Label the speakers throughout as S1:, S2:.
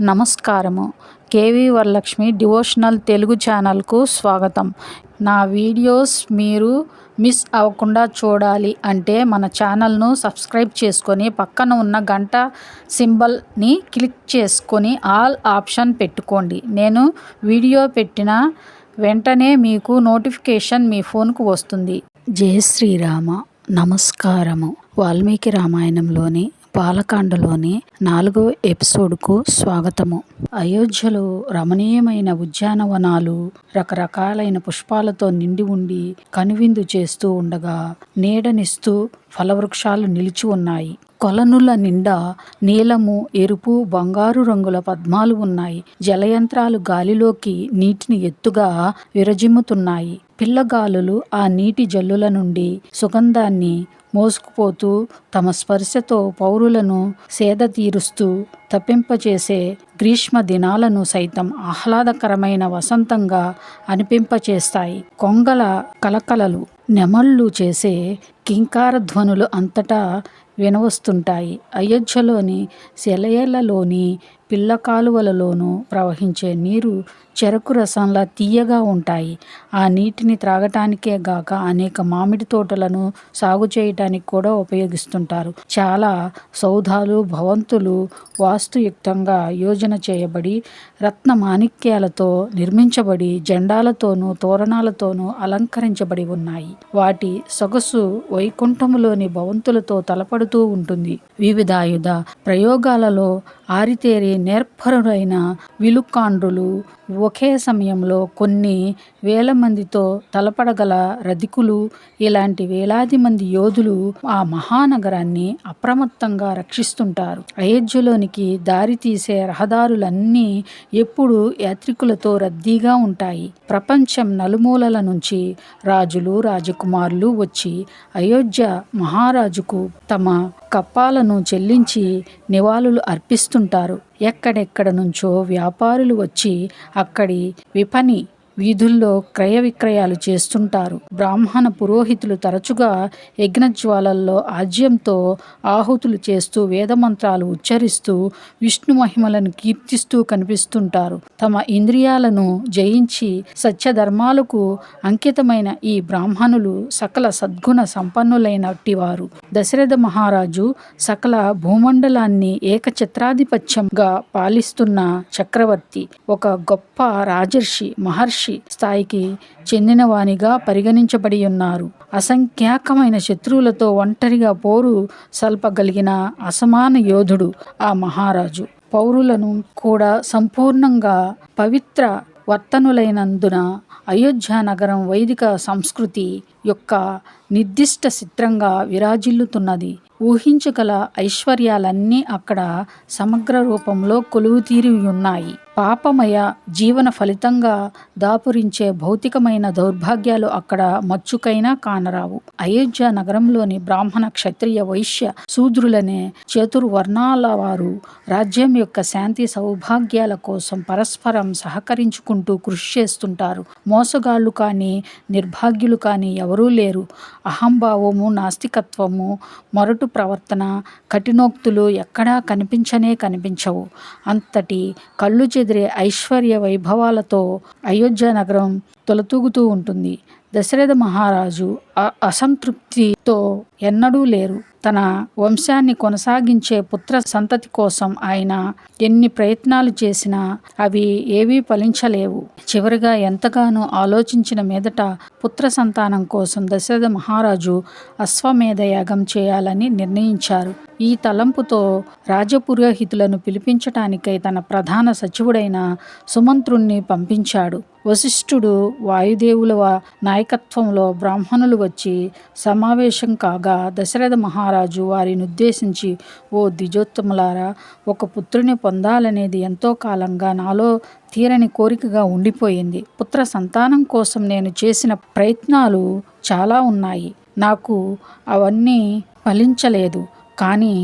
S1: నమస్కారము. KV Varalakshmi devotional Telugu ఛానల్కు స్వాగతం. నా వీడియోస్ మీరు మిస్ అవ్వకుండా చూడాలి అంటే మన ఛానల్ను సబ్స్క్రైబ్ చేసుకొని పక్కన ఉన్న గంట సింబల్ని క్లిక్ చేసుకొని ఆల్ ఆప్షన్ పెట్టుకోండి. నేను వీడియో పెట్టిన వెంటనే మీకు నోటిఫికేషన్ మీ ఫోన్కు వస్తుంది. జయ శ్రీరామ. నమస్కారము. వాల్మీకి రామాయణంలోని బాలకాండలోని నాలుగో ఎపిసోడ్కు స్వాగతము. అయోధ్యలో రమణీయమైన ఉద్యానవనాలు రకరకాలైన పుష్పాలతో నిండి ఉండి కనువిందు చేస్తూ ఉండగా నీడనిస్తూ ఫలవృక్షాలు నిలిచి ఉన్నాయి. కొలనుల నిండా నీలము ఎరుపు బంగారు రంగుల పద్మాలు ఉన్నాయి. జలయంత్రాలు గాలిలోకి నీటిని ఎత్తుగా విరజిమ్ముతున్నాయి. పిల్లగాలులు ఆ నీటి జల్లుల నుండి సుగంధాన్ని మోసుకుపోతూ తమ స్పర్శతో పౌరులను సేద తీరుస్తూ తప్పింపచేసే గ్రీష్మ దినాలను సైతం ఆహ్లాదకరమైన వసంతంగా అనిపింపచేస్తాయి. కొంగల కలకలలు నెమళ్ళు చేసే కింకార ధ్వనులు అంతటా వినవస్తుంటాయి. అయోధ్యలోని సెలయేళ్ళలోని పిల్ల కాలువలలోనూ ప్రవహించే నీరు చెరకు రసంలా తీయగా ఉంటాయి. ఆ నీటిని త్రాగటానికే గాక అనేక మామిడి తోటలను సాగు చేయటానికి కూడా ఉపయోగిస్తుంటారు. చాలా సౌధాలు భవంతులు వాస్తుయుక్తంగా యోజన చేయబడి రత్న మాణిక్యాలతో నిర్మించబడి జెండాలతోనూ తోరణాలతోనూ అలంకరించబడి ఉన్నాయి. వాటి సొగసు వైకుంఠములోని భవంతులతో తలపడుతూ ఉంటుంది. వివిధాయుధ ప్రయోగాలలో ఆరితేరి నేర్పరులైన విలుకాండ్రులు ఒకే సమయంలో కొన్ని వేల మందితో తలపడగల రధికులు ఇలాంటి వేలాది మంది యోధులు ఆ మహానగరాన్ని అప్రమత్తంగా రక్షిస్తుంటారు. అయోధ్యలోనికి దారి తీసే రహదారులన్నీ ఎప్పుడు యాత్రికులతో రద్దీగా ఉంటాయి. ప్రపంచం నలుమూలల నుంచి రాజులు రాజకుమారులు వచ్చి అయోధ్య మహారాజుకు తమ కప్పాలను చెల్లించి నివాళులు అర్పిస్తూ అర్పిస్తుంటారు ఎక్కడెక్కడ నుంచో వ్యాపారులు వచ్చి అక్కడి విపణి వీధుల్లో క్రయ విక్రయాలు చేస్తుంటారు. బ్రాహ్మణ పురోహితులు తరచుగా యజ్ఞజ్వాలల్లో ఆజ్యంతో ఆహుతులు చేస్తూ వేదమంత్రాలు ఉచ్చరిస్తూ విష్ణు మహిమలను కీర్తిస్తూ కనిపిస్తుంటారు. తమ ఇంద్రియాలను జయించి సత్యధర్మాలకు అంకితమైన ఈ బ్రాహ్మణులు సకల సద్గుణ సంపన్నులైనటివారు దశరథ మహారాజు సకల భూమండలాన్ని ఏకఛత్రాధిపత్యంగా పాలిస్తున్న చక్రవర్తి ఒక గొప్ప రాజర్షి మహర్షి స్థాయికి చెందినవానిగా పరిగణించబడి ఉన్నారు అసంఖ్యాకమైన శత్రువులతో ఒంటరిగా పోరు సల్పగలిగిన అసమాన యోధుడు ఆ మహారాజు. పౌరులను కూడా సంపూర్ణంగా పవిత్ర వర్తనులైనందున అయోధ్య నగరం వైదిక సంస్కృతి యొక్క నిర్దిష్ట చిత్రంగా విరాజిల్లుతున్నది. ఊహించగల ఐశ్వర్యాలన్నీ అక్కడ సమగ్ర రూపంలో కొలువుతీరి ఉన్నాయి పాపమయ జీవన ఫలితంగా దాపురించే భౌతికమైన దౌర్భాగ్యాలు అక్కడ మచ్చుకైనా కానరావు. అయోధ్య నగరంలోని బ్రాహ్మణ క్షత్రియ వైశ్య శూద్రులనే చతుర్వర్ణాల వారు రాజ్యం యొక్క శాంతి సౌభాగ్యాల కోసం పరస్పరం సహకరించుకుంటూ కృషి చేస్తుంటారు. మోసగాళ్ళు కానీ నిర్భాగ్యులు కానీ ఎవరూ లేరు. అహంభావము నాస్తికత్వము మొరటు ప్రవర్తన కఠినోక్తులు ఎక్కడా కనిపించనే కనిపించవు. అంతటి కళ్ళు చెదిరే ఐశ్వర్య వైభవాలతో అయోధ్య నగరం తొలతూగుతూ ఉంటుంది. దశరథ మహారాజు అసంతృప్తితో ఎన్నడూ లేరు. తన వంశాన్ని కొనసాగించే పుత్ర సంతతి కోసం ఆయన ఎన్ని ప్రయత్నాలు చేసినా అవి ఏవీ ఫలించలేవు. చివరిగా ఎంతగానో ఆలోచించిన మీదట పుత్ర సంతానం కోసం దశరథ మహారాజు అశ్వమేధ యాగం చేయాలని నిర్ణయించారు. ఈ తలంపుతో రాజపురోహితులను పిలిపించటానికై తన ప్రధాన సచివుడైన సుమంత్రుణ్ణి పంపించాడు. వశిష్ఠుడు వాయుదేవుల నాయకత్వంలో బ్రాహ్మణులు వచ్చి సమావేశం కాగా దశరథ మహారాజు వారిని ఉద్దేశించి ఓ ద్విజోత్తములారా ఒక పుత్రుని పొందాలనేది ఎంతో కాలంగా నాలో తీరని కోరికగా ఉండిపోయింది. పుత్ర సంతానం కోసం నేను చేసిన ప్రయత్నాలు చాలా ఉన్నాయి. నాకు అవన్నీ ఫలించలేదు. కానీ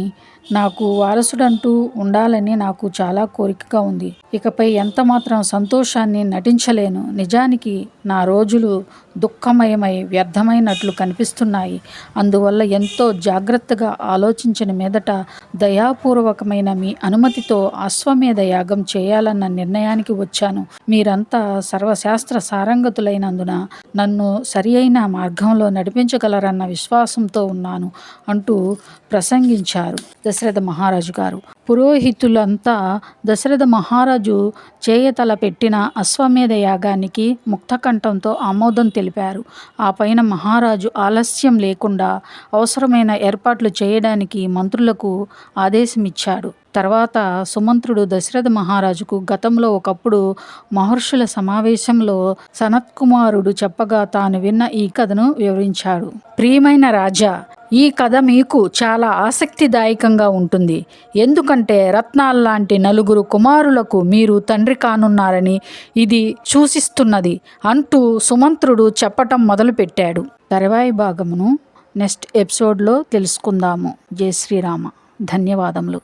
S1: నాకు వారసుడంటూ ఉండాలని నాకు చాలా కోరికగా ఉంది. ఇకపై ఎంత మాత్రం సంతోషాన్ని నటించలేను. నిజానికి నా రోజులు దుఃఖమయమై వ్యర్థమైనట్లు కనిపిస్తున్నాయి. అందువల్ల ఎంతో జాగ్రత్తగా ఆలోచించిన మీదట దయాపూర్వకమైన మీ అనుమతితో అశ్వమేధ యాగం చేయాలన్న నిర్ణయానికి వచ్చాను. మీరంతా సర్వశాస్త్ర సారంగతులైనందున నన్ను సరి అయిన మార్గంలో నడిపించగలరన్న విశ్వాసంతో ఉన్నాను అంటూ ప్రసంగించారు. దశరథ మహారాజు గారు. పురోహితులంతా దశరథ మహారాజు చేయతల పెట్టిన అశ్వమేధ యాగానికి ముక్తకంఠంతో ఆమోదం తెలిపారు. ఆ పైన మహారాజు ఆలస్యం లేకుండా అవసరమైన ఏర్పాట్లు చేయడానికి మంత్రులకు ఆదేశమిచ్చాడు. తర్వాత సుమంత్రుడు దశరథ మహారాజుకు గతంలో ఒకప్పుడు మహర్షుల సమావేశంలో సనత్కుమారుడు చెప్పగా తాను విన్న ఈ కథను వివరించాడు. ప్రియమైన రాజా ఈ కథ మీకు చాలా ఆసక్తిదాయకంగా ఉంటుంది. ఎందుకంటే రత్నాల్లాంటి నలుగురు కుమారులకు మీరు తండ్రి కానున్నారని ఇది సూచిస్తున్నది అంటూ సుమంత్రుడు చెప్పటం మొదలుపెట్టాడు. తర్వాయి భాగమును నెక్స్ట్ ఎపిసోడ్లో తెలుసుకుందాము. జై శ్రీరామ. ధన్యవాదములు.